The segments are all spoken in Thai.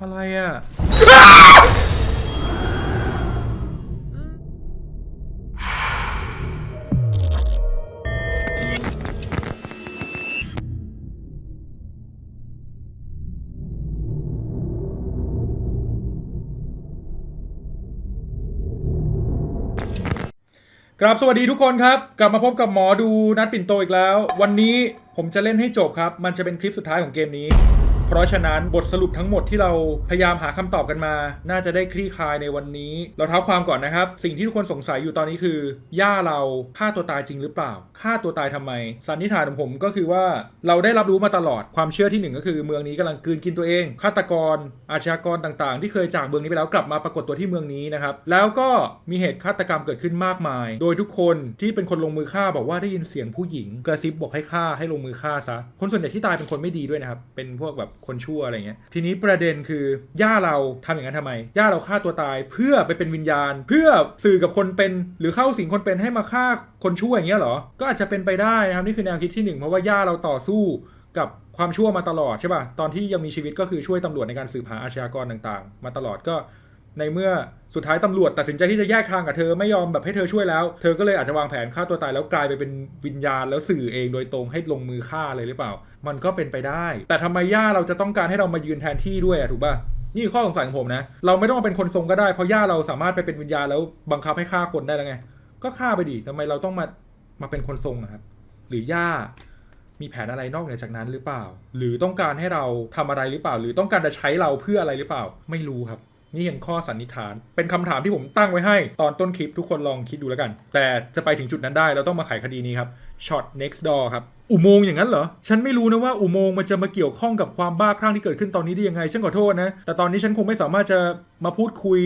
อะไรอะครับสวัสดีทุกคนครับ กลับมาพบกับหมอดูนัดปิ่นโตอีกแล้ว วันนี้ผมจะเล่นให้จบครับ มันจะเป็นคลิปสุดท้ายของเกมนี้ เพราะฉะนั้นบทสรุปทั้งหมดที่เราพยายามหาคำตอบกันมา น่าจะได้คลี่คลายในวันนี้ เราเท้าความก่อนนะครับ สิ่งที่ทุกคนสงสัยอยู่ตอนนี้คือย่าเราฆ่าตัวตายจริงหรือเปล่าฆ่าตัวตายทำไม สันนิษฐานของผมก็คือว่าเราได้รับรู้มาตลอดความเชื่อที่หนึ่งก็คือเมืองนี้กำลังกืนกินตัวเองฆาตกร อาชญากรต่างๆ ที่เคยจากเมืองนี้ไปแล้วกลับมาปรากฏตัวที่เมืองนี้นะครับแล้วก็มีเหตุฆาตกรรมเกิดขึ้นมากมาย โดยทุกคนที่เป็นคนลงมือฆ่าบอกว่าได้ยินเสียงผู้หญิง กระซิบบอกให้ฆ่าให้ลงมือฆ่าซะคนส่วนใหญ่ที่ตายเป็นคนไม่ดีด้วยนะครับเป็นพวกแบบคนชั่วอะไรเงี้ยทีนี้ประเด็นคือย่าเราทำอย่างนั้นทำไมย่าเราฆ่าตัวตายเพื่อไปเป็นวิญญาณ เพื่อสื่อกับคนเป็น หรือเข้าสิงคนเป็นให้มาฆ่าคนชั่วอย่างเงี้ยหรอ ก็อาจจะเป็นไปได้นะครับนี่คือแนวคิดที่หนึ่งเพราะว่าย่าเราต่อสู้กับความชั่วมาตลอดใช่ป่ะตอนที่ยังมีชีวิตก็คือช่วยตำรวจในการสืบหาอาชญากรต่างๆ มาตลอดก็ ในเมื่อสุดท้ายตำรวจตัดสินใจที่จะแยกทางกับเธอไม่ยอมแบบให้เธอช่วยแล้ว เธอก็เลยอาจจะวางแผนฆ่าตัวตายแล้วกลายไปเป็นวิญญาณแล้วสื่อเองโดยตรงให้ลงมือฆ่าเลยหรือเปล่า มันก็เป็นไปได้ แต่ทำไมย่าเราจะต้องการให้เรามายืนแทนที่ด้วยอะถูกป่ะนี่ข้อสงสัยของผมนะ เราไม่ต้องมาเป็นคนทรงก็ได้เพราะย่าเราสามารถไปเป็นวิญญาณแล้วบังคับให้ฆ่าคนได้แล้วไง ก็ฆ่าไปดิทำไมเราต้องมามาเป็นคนทรงอะครับ หรือย่ามีแผนอะไรนอกเหนือจากนั้นหรือเปล่า หรือต้องการให้เราทำอะไรหรือเปล่า หรือต้องการจะใช้เราเพื่ออะไรหรือเปล่า ไม่รู้ครับ นี่เป็นข้อสันนิษฐาน เป็นคำถามที่ผมตั้งไว้ให้ ตอนต้นคลิปทุกคนลองคิดดูแล้วกัน แต่จะไปถึงจุดนั้นได้เราต้องมาไขคดีนี้ครับ Shot next door ครับ อุโมงค์อย่างนั้นเหรอ ฉันไม่รู้นะว่าอุโมงค์มันจะมาเกี่ยวข้องกับความบ้าคลั่งที่เกิดขึ้นตอนนี้ได้ยังไง ฉันขอโทษนะ แต่ตอนนี้ฉันคงไม่สามารถจะมาพูดคุย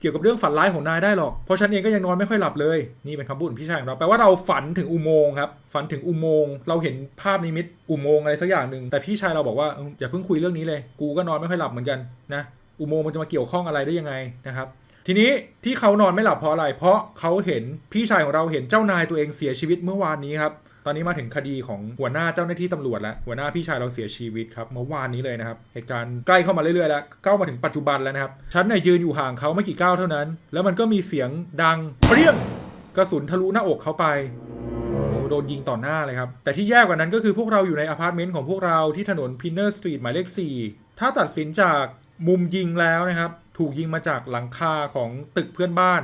เกี่ยวกับเรื่องฝันร้ายของนายได้หรอก เพราะฉันเองก็ยังนอนไม่ค่อยหลับเลย นี่เป็นคำพูดของพี่ชายของเราแปลว่าเราฝันถึงอุโมงค์ครับ ฝันถึงอุโมงค์ เราเห็นภาพนิมิตอุโมงค์อะไรสักอย่างหนึ่ง แต่พี่ชายเราบอกว่าอย่าเพิ่งคุยเรื่องนี้เลย กูก็นอนไม่ค่อยหลับเหมือนกันนะ อุโมงค์มันจะมาเกี่ยวข้องอะไรได้ยังไงนะครับ ทีนี้ที่เขานอนไม่หลับเพราะอะไร เพราะเขาเห็นพี่ชายของเราเห็นเจ้านายตัวเองเสียชีวิตเมื่อวานนี้ครับตอนนี้มาถึงคดีของหัวหน้าเจ้าหน้าที่ตำรวจแล้วหัวหน้าพี่ชายเราเสียชีวิตครับเมื่อวานนี้เลยนะครับเหตุการณ์ใกล้เข้ามาเรื่อยๆแล้วเข้ามาถึงปัจจุบันแล้วนะครับฉันเนี่ยยืนอยู่ห่างเขาไม่กี่ก้าวเท่านั้น แล้วมันก็มีเสียงดังเปรี้ยงกระสุนทะลุหน้าอกเขาไปโอ้โหโดนยิงต่อหน้าเลยครับ แต่ที่แย่กว่านั้นก็คือพวกเราอยู่ในอพาร์ตเมนต์ของพวกเราที่ถนนพินเนอร์สตรีทหมายเลข 4 ถ้าตัดสินจาก มุมยิงแล้วนะครับ ถูกยิงมาจากหลังคาของตึกเพื่อนบ้าน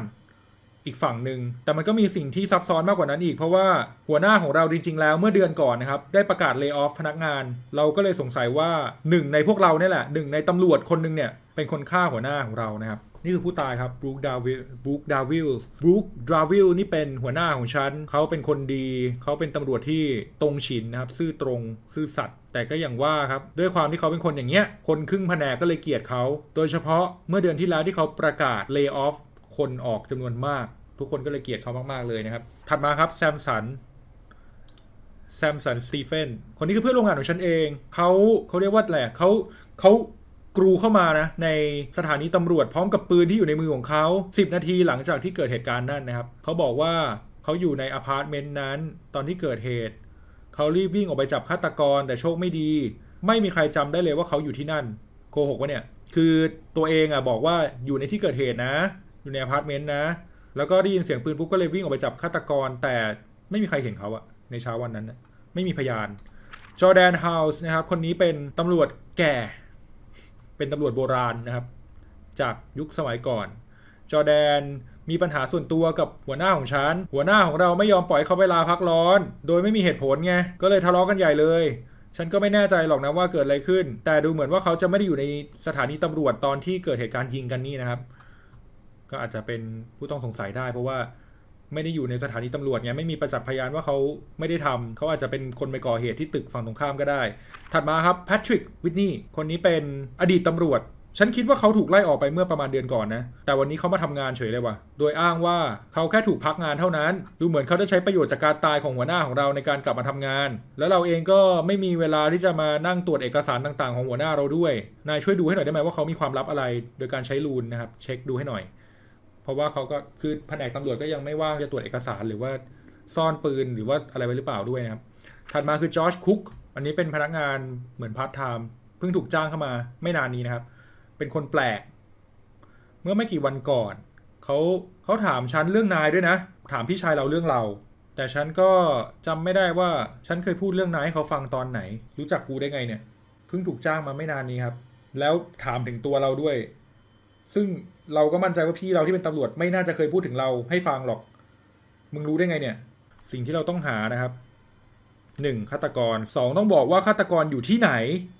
อีกฝั่งหนึ่ง แต่มันก็มีสิ่งที่ซับซ้อนมากกว่านั้นอีก เพราะว่าหัวหน้าของเราจริง ๆ แล้วเมื่อเดือนก่อนนะครับ ได้ประกาศเลิกออฟพนักงาน เราก็เลยสงสัยว่าหนึ่งในพวกเราเนี่ยแหละหนึ่งในตำรวจคนหนึ่งเนี่ย เป็นคนฆ่าหัวหน้าของเรานะครับ นี่คือผู้ตายครับบรูคดาวิลบรูคดาวิลบรูคดาวิลนี่เป็นหัวหน้าของฉันเขาเป็นคนดี เขาเป็นตำรวจที่ตรงฉินนะครับ ซื่อตรง ซื่อสัตย์ แต่ก็อย่างว่าครับด้วยความที่เขาเป็นคนอย่างเงี้ยคนครึ่งแผนกก็เลยเกลียดเขา โดยเฉพาะเมื่อเดือนที่แล้วที่เขาประกาศเลิกออฟคนออกจำนวนมาก ทุกคนก็เลยเกลียดเขามากๆเลยนะครับ ถัดมาครับแซมสันแซมสันสตีเฟนคนนี้คือเพื่อนร่วมงานของฉันเองเขาเขาเรียกว่าอะไรอะเขาเขากรูเข้ามานะในสถานีตำรวจพร้อมกับปืนที่อยู่ในมือของเขา 10 นาทีหลังจากที่เกิดเหตุการณ์นั่นนะครับ เขาบอกว่าเขาอยู่ในอพาร์ตเมนต์นั้น ตอนที่เกิดเหตุ เขารีบวิ่งออกไปจับฆาตกรแต่โชคไม่ดี ไม่มีใครจำได้เลยว่าเขาอยู่ที่นั่นโกหกวะเนี่ยคือตัวเองอะบอกว่าอยู่ในที่เกิดเหตุนะ อยู่ในอพาร์ตเมนต์นะ แล้วก็ได้ยินเสียงปืนปุ๊บก็เลยวิ่งออกไปจับฆาตกร แต่ไม่มีใครเห็นเขาอะในเช้าวันนั้นนะไม่มีพยานจอแดนเฮาส์นะครับ คนนี้เป็นตำรวจแก่ เป็นตำรวจโบราณนะครับ จากยุคสมัยก่อน จอแดน มีปัญหาส่วนตัวกับหัวหน้าของฉัน หัวหน้าของเราไม่ยอมปล่อยเขาไปลาพักร้อน โดยไม่มีเหตุผลไง ก็เลยทะเลาะกันใหญ่เลย ฉันก็ไม่แน่ใจหรอกนะว่าเกิดอะไรขึ้น แต่ดูเหมือนว่าเขาจะไม่ได้อยู่ในสถานีตำรวจตอนที่เกิดเหตุการณ์ยิงกันนี่นะครับ ก็อาจจะเป็นผู้ต้องสงสัยได้ เพราะว่าไม่ได้อยู่ในสถานีตำรวจไงไม่มีประจักษ์พยานว่าเขาไม่ได้ทำเขาอาจจะเป็นคนไปก่อเหตุที่ตึกฝั่งตรงข้ามก็ได้ ถัดมาครับแพทริกวิทนีย์คนนี้เป็นอดีตตำรวจ ฉันคิดว่าเขาถูกไล่ออกไปเมื่อประมาณเดือนก่อนนะ แต่วันนี้เขามาทำงานเฉยเลยว่ะ โดยอ้างว่าเขาแค่ถูกพักงานเท่านั้น ดูเหมือนเขาได้ใช้ประโยชน์จากการตายของหัวหน้าของเราในการกลับมาทำงาน แล้วเราเองก็ไม่มีเวลาที่จะมานั่งตรวจเอกสารต่างๆ ของหัวหน้าเราด้วย นายช่วยดูให้หน่อยได้ไหมว่าเขามีความลับอะไร โดยการใช้ลูนนะครับ เช็คดูให้หน่อย เพราะว่าเขาก็คือแผนกตำรวจก็ยังไม่ว่างจะตรวจเอกสารหรือว่าซ่อนปืนหรือว่าอะไรไว้หรือเปล่าด้วยนะครับ ถัดมาคือจอร์จคุก อันนี้เป็นพนักงานเหมือนพาร์ทไทม์ เพิ่งถูกจ้างเข้ามาไม่นานนี้นะครับ เป็นคนแปลก เมื่อไม่กี่วันก่อนเขาเขาถามฉันเรื่องนายด้วยนะ ถามพี่ชายเราเรื่องเรา แต่ฉันก็จำไม่ได้ว่าฉันเคยพูดเรื่องนายให้เขาฟังตอนไหน รู้จักกูได้ไงเนี่ยเพิ่งถูกจ้างมาไม่นานนี้ครับ แล้วถามถึงตัวเราด้วย ซึ่งเราก็มั่นใจว่าพี่เราที่เป็นตำรวจไม่น่าจะเคยพูดถึงเราให้ฟังหรอก มึงรู้ได้ไงเนี่ย สิ่งที่เราต้องหานะครับ หนึ่งฆาตกรสองต้องบอกว่าฆาตกรอยู่ที่ไหน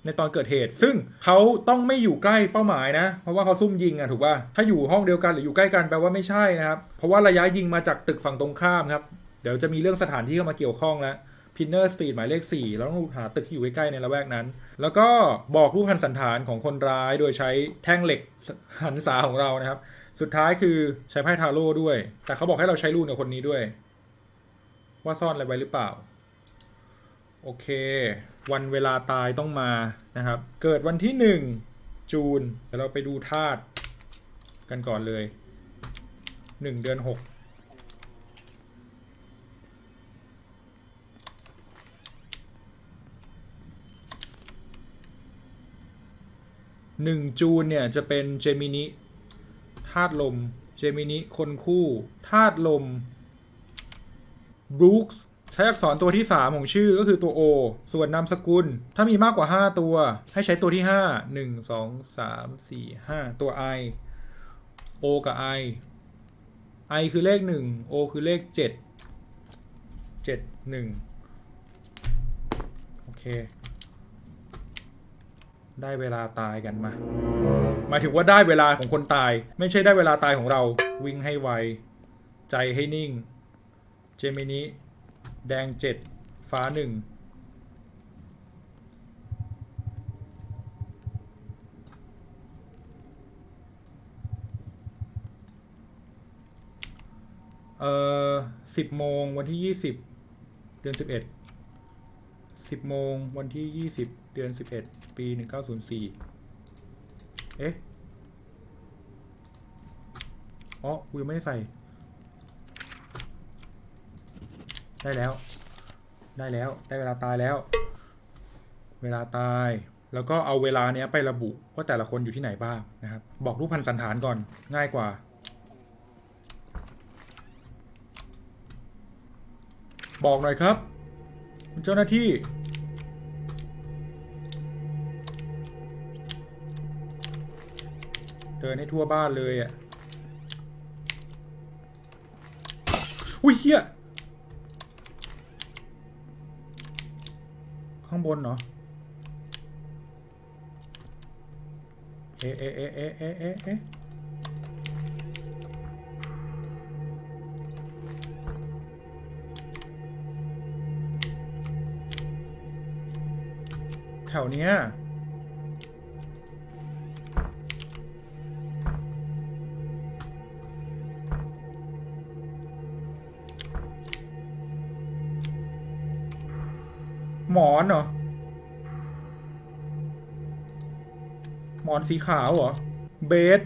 ในตอนเกิดเหตุ ซึ่งเขาต้องไม่อยู่ใกล้เป้าหมายนะ เพราะว่าเขาซุ่มยิงอะถูกป่ะถ้าอยู่ห้องเดียวกันหรืออยู่ใกล้กันแปลว่าไม่ใช่นะครับ เพราะว่าระยะยิงมาจากตึกฝั่งตรงข้ามครับเดี๋ยวจะมีเรื่องสถานที่เข้ามาเกี่ยวข้องแล้วพินเนอร์สตรีทหมายเลข4เราต้องหาตึกที่อยู่ใกล้ๆในละแวกนั้น แล้วก็บอกรูปพันสันฐานของคนร้ายโดยใช้แท่งเหล็กหันษาของเรานะครับ สุดท้ายคือใช้ไพ่ทาโร่ด้วย แต่เขาบอกให้เราใช้รูนกับคนนี้ด้วย ว่าซ่อนอะไรไว้หรือเปล่า โอเค วันเวลาตายต้องมานะครับ เกิดวันที่ 1 จูนเดี๋ยวเราไปดูธาตุกันก่อนเลย 1 เดือน 6หนึ่งจูนเนี่ยจะเป็นเจมินิธาตุลม เจมินิคนคู่ธาตุลมบรูคส์ ใช้อักษรตัวที่ 3 ของชื่อก็คือตัว O ส่วนนามสกุล ถ้ามีมากกว่า 5 ตัว ให้ใช้ตัวที่ 5 1 2 3 4 5 ตัว I O กับ I I คือเลข 1 O คือเลข 7 7 1 โอเค ได้เวลาตายกันมา หมายถึงว่าได้เวลาของคนตาย ไม่ใช่ได้เวลาตายของเรา วิ่งให้ไว ใจให้นิ่ง เจมินิ แดงเจ็ดฟ้าหนึ่งเอ่อสิบโมงวันที่ยี่สิบเดือนสิบเอ็ดสิบโมงวันที่ยี่สิบเดือนสิบเอ็ดปีหนึ่งเก้าศูนย์สี่เอ๊ะอ๋อกูยังไม่ได้ใส่ ได้แล้ว ได้แล้ว ได้เวลาตายแล้ว เวลาตาย แล้วก็เอาเวลาเนี้ยไประบุว่าแต่ละคนอยู่ที่ไหนบ้างนะครับ บอกรูปพันสันฐานก่อนง่ายกว่า บอกหน่อยครับคุณเจ้าหน้าที่เดินให้ทั่วบ้านเลยอะ อุ้ยเฮียางบนเหรอ เอ๊ะเอ๊ะเอ๊ะเอ๊ะเอ๊ะเอ๊ะเอ๊ะแถวเนี้ย สีขาวเหรอเบส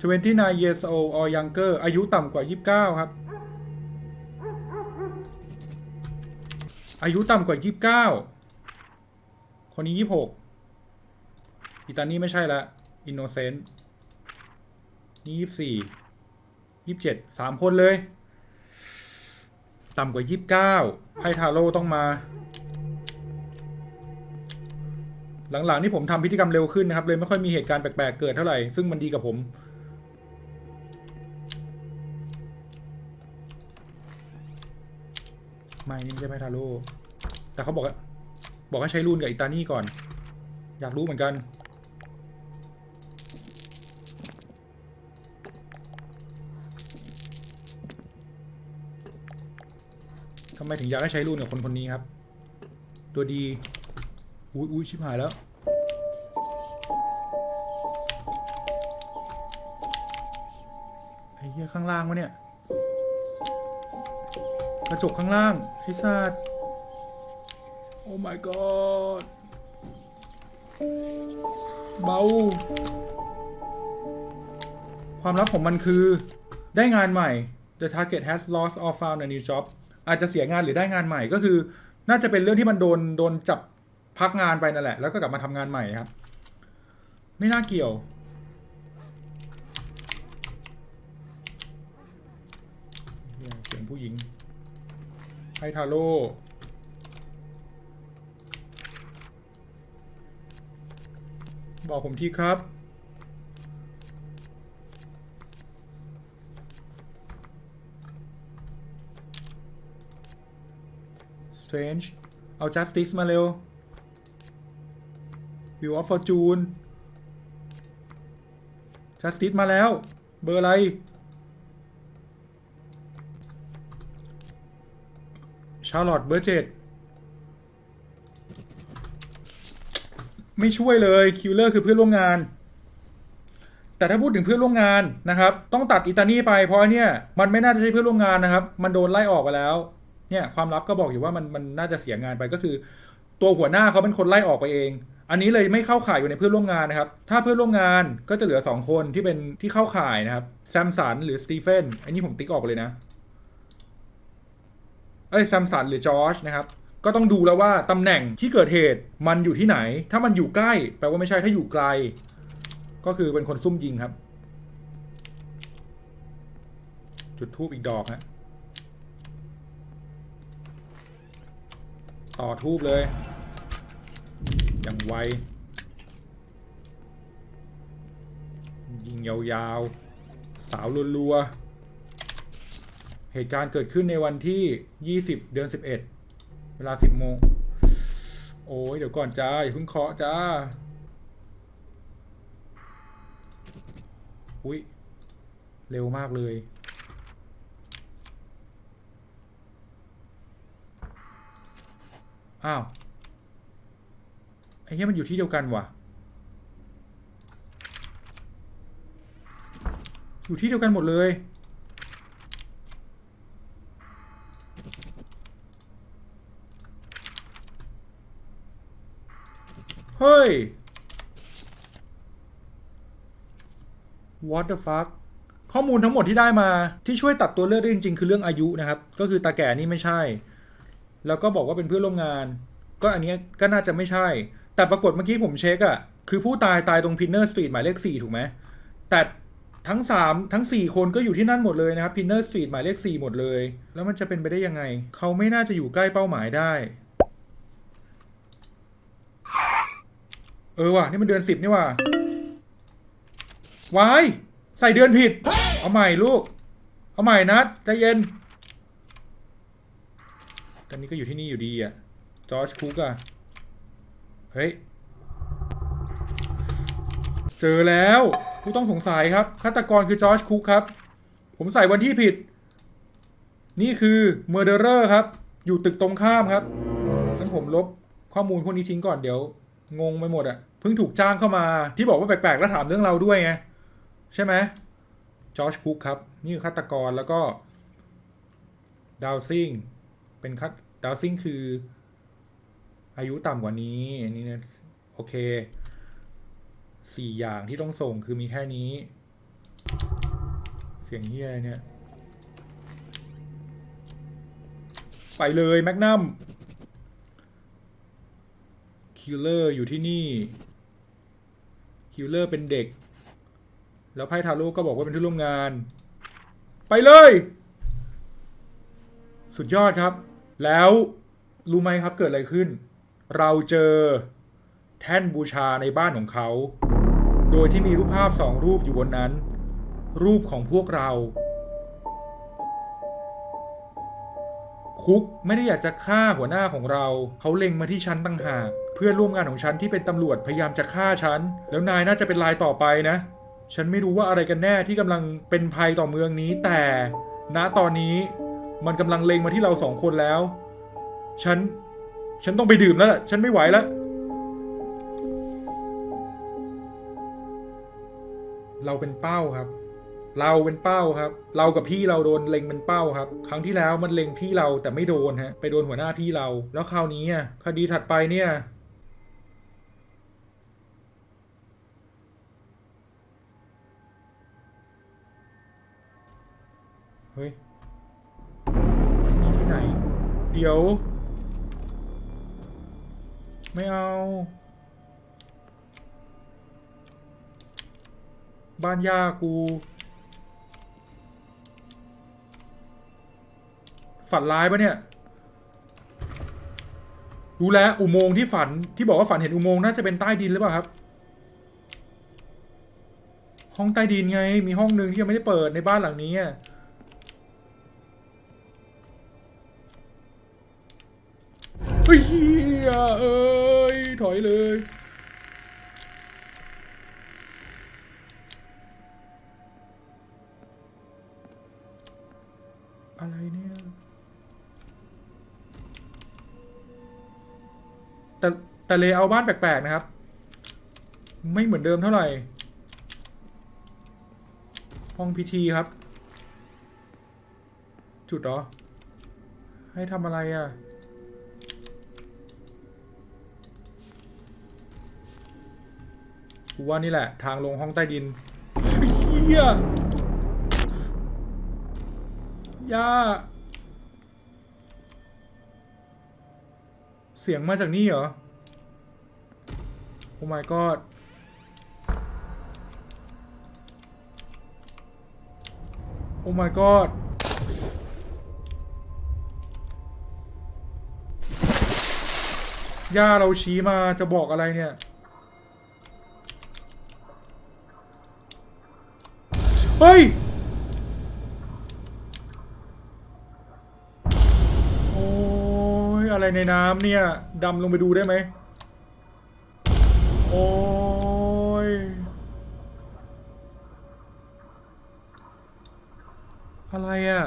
29 years old or younger อายุต่ำกว่า 29 ครับ อายุต่ำกว่า 29 คนนี้ 26 อีตานี่ไม่ใช่ละ innocent นี่ 24 27สามคนเลย ต่ำกว่า 29ไพทาโร่ต้องมา หลังๆนี่ผมทำพิธีกรรมเร็วขึ้นนะครับ เลยไม่ค่อยมีเหตุการณ์แปลกๆเกิดเท่าไหร่ ซึ่งมันดีกับผม ไม่นี่ไม่ใช่ไพทาโร่แต่เขาบอกบอกให้ใช้รูนกับอิตานี่ก่อน อยากรู้เหมือนกันทำไมถึงอยากให้ใช้รูนกับคนคนนี้ครับ ตัวดี อุ้ยอุ้ยชิบหายแล้วไอ้เหี้ยข้างล่างวะเนี่ยกระจกข้างล่างไอ้สัตว์โอ้ my god เบา ความลับของมันคือ ได้งานใหม่ the target has lost or found a new job อาจจะเสียงานหรือได้งานใหม่ก็คือ น่าจะเป็นเรื่องที่มันโดนโดนจับ พักงานไปนั่นแหละ แล้วก็กลับมาทำงานใหม่ครับ ไม่น่าเกี่ยว เสียงผู้หญิงไฮทาโร่บอกผมทีครับ Strange เอาจัสติสมาเร็ว View of Fortune Justice มาแล้ว เบอร์อะไรชาร์ลอตเบอร์เจ็ดไม่ช่วยเลยคิวเลอร์คือเพื่อนร่วมงาน แต่ถ้าพูดถึงเพื่อนร่วมงานนะครับ ต้องตัดอิตาลีไปเพราะเนี่ยมันไม่น่าจะใช่เพื่อนร่วมงานนะครับ มันโดนไล่ออกไปแล้ว เนี่ยความลับก็บอกอยู่ว่ามันมันน่าจะเสียงานไปก็คือ ตัวหัวหน้าเขาเป็นคนไล่ออกไปเอง อันนี้เลยไม่เข้าข่ายอยู่ในเพื่อนร่วมงานนะครับ ถ้าเพื่อนร่วมงานก็จะเหลือ 2 คนที่เป็นที่เข้าข่ายนะครับ แซมสันหรือสตีเฟน อันนี้ผมติ๊กออกเลยนะ เอ้ยแซมสันหรือจอร์จนะครับ ก็ต้องดูแล้วว่าตำแหน่งที่เกิดเหตุมันอยู่ที่ไหน ถ้ามันอยู่ใกล้ แปลว่าไม่ใช่ ถ้าอยู่ไกล ก็คือเป็นคนซุ่มยิงครับ จุดทูบอีกดอกฮะต่อทูบเลย อย่างไว ยิงยาวๆ สาวรัวๆ เหตุการณ์เกิดขึ้นในวันที่ 20 เดือน 11 เวลา 10 โมง โอ้ยเดี๋ยวก่อนจ้า อย่าเพิ่งเคาะจ้า อุ้ยเร็วมากเลยอ้าว อ้เนี้ยมันอยู่ที่เดียวกันว่ะ อยู่ที่เดียวกันหมดเลย เฮ้ย what the fuck ข้อมูลทั้งหมดที่ได้มาที่ช่วยตัดตัวเลือกได้จริง ๆ คือเรื่องอายุนะครับ ก็คือตาแก่นี่ไม่ใช่ แล้วก็บอกว่าเป็นเพื่อนร่วมงาน ก็อันเนี้ยก็น่าจะไม่ใช่ แต่ปรากฏเมื่อกี้ผมเช็คอะคือผู้ตายตายตรงพินเนอร์สตรีทหมายเลขสี่ถูกไหมแต่ทั้งสามทั้งสี่คนก็อยู่ที่นั่นหมดเลยนะครับพินเนอร์สตรีทหมายเลขสี่หมดเลย แล้วมันจะเป็นไปได้ยังไง เขาไม่น่าจะอยู่ใกล้เป้าหมายได้ เออว่ะ นี่มันเดือนสิบนี่ว่ะวายใส่เดือนผิด เอาใหม่ลูก เอาใหม่นัดใจเย็นตอนนี้ก็อยู่ที่นี่อยู่ดีอะจอร์จคุกอะ เฮ้ย เจอแล้วผู้ต้องสงสัยครับฆาตกรคือจอร์จคุกครับ ผมใส่วันที่ผิด นี่คือเมอร์เดอร์ครับ อยู่ตึกตรงข้ามครับงั้นผมลบข้อมูลพวกนี้ทิ้งก่อนเดี๋ยว งงไปหมดอะเพิ่งถูกจ้างเข้ามาที่บอกว่าแปลกๆแล้วถามเรื่องเราด้วยไง ใช่ไหมจอร์จคุกครับ นี่คือฆาตกรแล้วก็ดาวซิงเป็นคัดดาวซิงคือ อายุต่ำกว่านี้อันนี้นะโอเคสี่อย่างที่ต้องส่งคือมีแค่นี้ เสียงเฮียเนี่ย ไปเลยแมกนัมคิลเลอร์อยู่ที่นี่คิลเลอร์เป็นเด็ก แล้วไพ่ทาโร่ก็บอกว่าเป็นที่ร่วมงาน ไปเลย สุดยอดครับ แล้วรู้ไหมครับเกิดอะไรขึ้น เราเจอแท่นบูชาในบ้านของเขา โดยที่มีรูปภาพสองรูปอยู่บนนั้น รูปของพวกเรา คุกไม่ได้อยากจะฆ่าหัวหน้าของเรา เขาเล็งมาที่ฉันตั้งหาก เพื่อนร่วมงานของฉันที่เป็นตำรวจพยายามจะฆ่าฉัน แล้วนายน่าจะเป็นรายต่อไปนะ ฉันไม่รู้ว่าอะไรกันแน่ที่กำลังเป็นภัยต่อเมืองนี้ แต่ณตอนนี้มันกำลังเล็งมาที่เราสองคนแล้ว ฉัน ฉันต้องไปดื่มแล้วล่ะ ฉันไม่ไหวแล้ว เราเป็นเป้าครับ เราเป็นเป้าครับ เรากับพี่เราโดนเล็งเป็นเป้าครับ ครั้งที่แล้วมันเล็งพี่เราแต่ไม่โดนฮะ ไปโดนหัวหน้าพี่เรา แล้วคราวนี้อะคดีถัดไปเนี่ยเฮ้ยนี่ที่ไหน เดี๋ยว ไม่เอา บ้านยากู ฝันร้ายปะเนี่ย รู้แล้วอุโมงค์ที่ฝันที่บอกว่าฝันเห็นอุโมงค์น่าจะเป็นใต้ดินหรือเปล่าครับ ห้องใต้ดินไง มีห้องหนึ่งที่ยังไม่ได้เปิดในบ้านหลังนี้อะเฮ้ยเหี้ยเอ้ย ถอยเลย อะไรเนี่ย แต่แต่เลเอร์บ้านแปลก ๆ นะครับ ไม่เหมือนเดิมเท่าไหร่ ห้องพิธีครับ จุดเหรอ ให้ทำอะไรอะ กูว่านี่แหละ ทางลงห้องใต้ดินเฮียย่าเสียงมาจากนี่เหรอ โอ้ my god โอ้ my god ย่าเราชี้มาจะบอกอะไรเนี่ย เฮ้ย โอ้ย อะไรในน้ำเนี่ย ดำลงไปดูได้ไหม โอ้ย อะไรอะ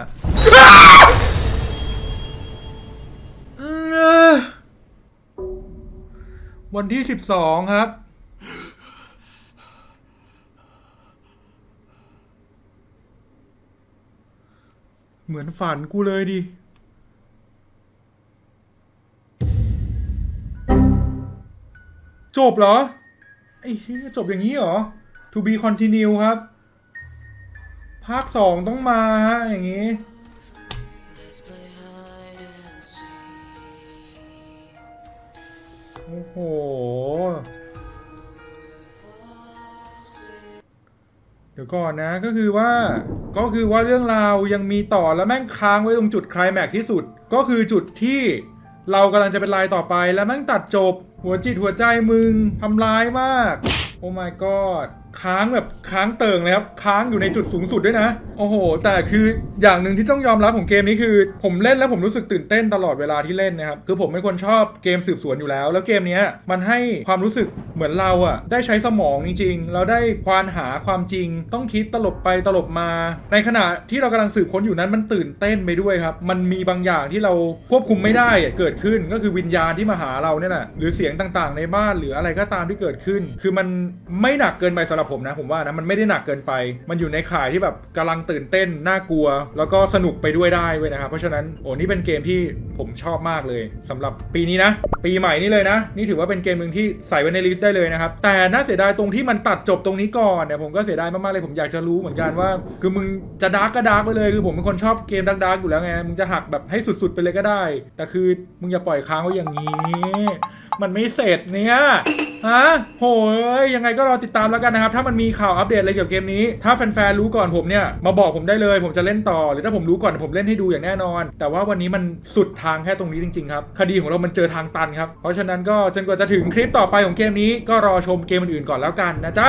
วันที่สิบสองครับ เหมือนฝันกูเลยดิ จบเหรอ ไอ้เหี้ยจบอย่างนี้เหรอ to be continue ครับ ภาคสองต้องมาฮะ อย่างนี้ โอ้โห เดี๋ยวก่อนนะก็คือว่าก็คือว่าเรื่องราวยังมีต่อแล้วแม่งค้างไว้ตรงจุดคลแม็กที่สุด ก็คือจุดที่เรากำลังจะเป็นลายต่อไปแล้วแม่งตัดจบ หัวจิตหัวใจมึงทำร้ายมาก โอ้ my god ค้างแบบค้างเติ่งเลยครับ ค้างอยู่ในจุดสูงสุดด้วยนะ โอ้โห แต่คืออย่างหนึ่งที่ต้องยอมรับของเกมนี้คือ ผมเล่นแล้วผมรู้สึกตื่นเต้นตลอดเวลาที่เล่นนะครับ คือผมเป็นคนชอบเกมสืบสวนอยู่แล้ว แล้วเกมนี้มันให้ความรู้สึกเหมือนเราอะได้ใช้สมองจริงๆ เราได้ควานหาความจริง ต้องคิดตลบไปตลบมา ในขณะที่เรากำลังสืบค้นอยู่นั้นมันตื่นเต้นไปด้วยครับ มันมีบางอย่างที่เราควบคุมไม่ได้เกิดขึ้นก็คือวิญญาณที่มาหาเราเนี่ยแหละหรือเสียงต่างๆ ในบ้านหรืออะไรก็ตามที่เกิดขึ้น คือมันไม่หนักเกินไปสำหรับผมนะผมว่านะมันไม่ได้หนักเกินไป มันอยู่ในข่ายที่แบบกำลังตื่นเต้นน่ากลัว แล้วก็สนุกไปด้วยได้เว้ยนะครับเพราะฉะนั้นโอ้นี่เป็นเกมที่ผมชอบมากเลยสำหรับปีนี้นะ ปีใหม่นี่เลยนะ นี่ถือว่าเป็นเกมหนึ่งที่ใส่ไว้ในลิสต์ได้เลยนะครับแต่น่าเสียดายตรงที่มันตัดจบตรงนี้ก่อนเนี่ยผมก็เสียดายมากๆเลยผมอยากจะรู้เหมือนกันว่า คือมึงจะดาร์กก็ดาร์กไปเลยคือผมเป็นคนชอบเกมดาร์กๆอยู่แล้วไงมึงจะหักแบบให้สุดๆไปเลยก็ได้ แต่คือมึงอย่าปล่อยค้างไว้อย่างนี้ มันไม่เสร็จเนี่ย ฮะโหยยังไงก็รอติดตามแล้วกันนะครับ ถ้ามันมีข่าวอัปเดตอะไรเกี่ยวกับเกมนี้ ถ้าแฟนๆรู้ก่อนผมเนี่ย มาบอกผมได้เลย ผมจะเล่นต่อ หรือถ้าผมรู้ก่อนผมเล่นให้ดูอย่างแน่นอน แต่ว่าวันนี้มันสุดทางแค่ตรงนี้จริง ๆ ครับ คดีของเรามันเจอทางตันครับ เพราะฉะนั้นก็จนกว่าจะถึงคลิปต่อไปของเกมนี้ก็รอชมเกมอื่นๆก่อนแล้วกันนะจ๊ะ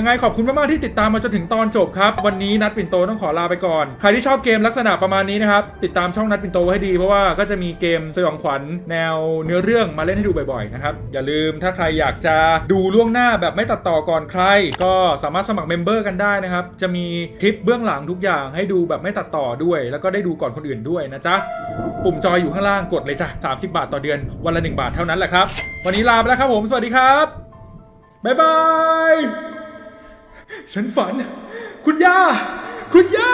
ยังไงขอบคุณมากๆที่ติดตามมาจนถึงตอนจบครับ วันนี้นัดปิ่นโตต้องขอลาไปก่อน ใครที่ชอบเกมลักษณะประมาณนี้นะครับ ติดตามช่องนัดปิ่นโตไว้ให้ดี เพราะว่าก็จะมีเกมสยองขวัญแนวเนื้อเรื่องมาเล่นให้ดูบ่อยๆนะครับ อย่าลืมถ้าใครอยากจะดูล่วงหน้าแบบไม่ตัดต่อก่อนใคร ก็สามารถสมัครเมมเบอร์กันได้นะครับ จะมีคลิปเบื้องหลังทุกอย่างให้ดูแบบไม่ตัดต่อด้วย แล้วก็ได้ดูก่อนคนอื่นด้วยนะจ๊ะ ปุ่มจอยอยู่ข้างล่างกดเลยจ้ะ30 บาทต่อเดือน วันละ 1 บาทเท่านั้นแหละครับ วันนี้ลาไปแล้วครับผม สวัสดีครับ บ๊ายบาย ฉันฝัน คุณย่า คุณย่า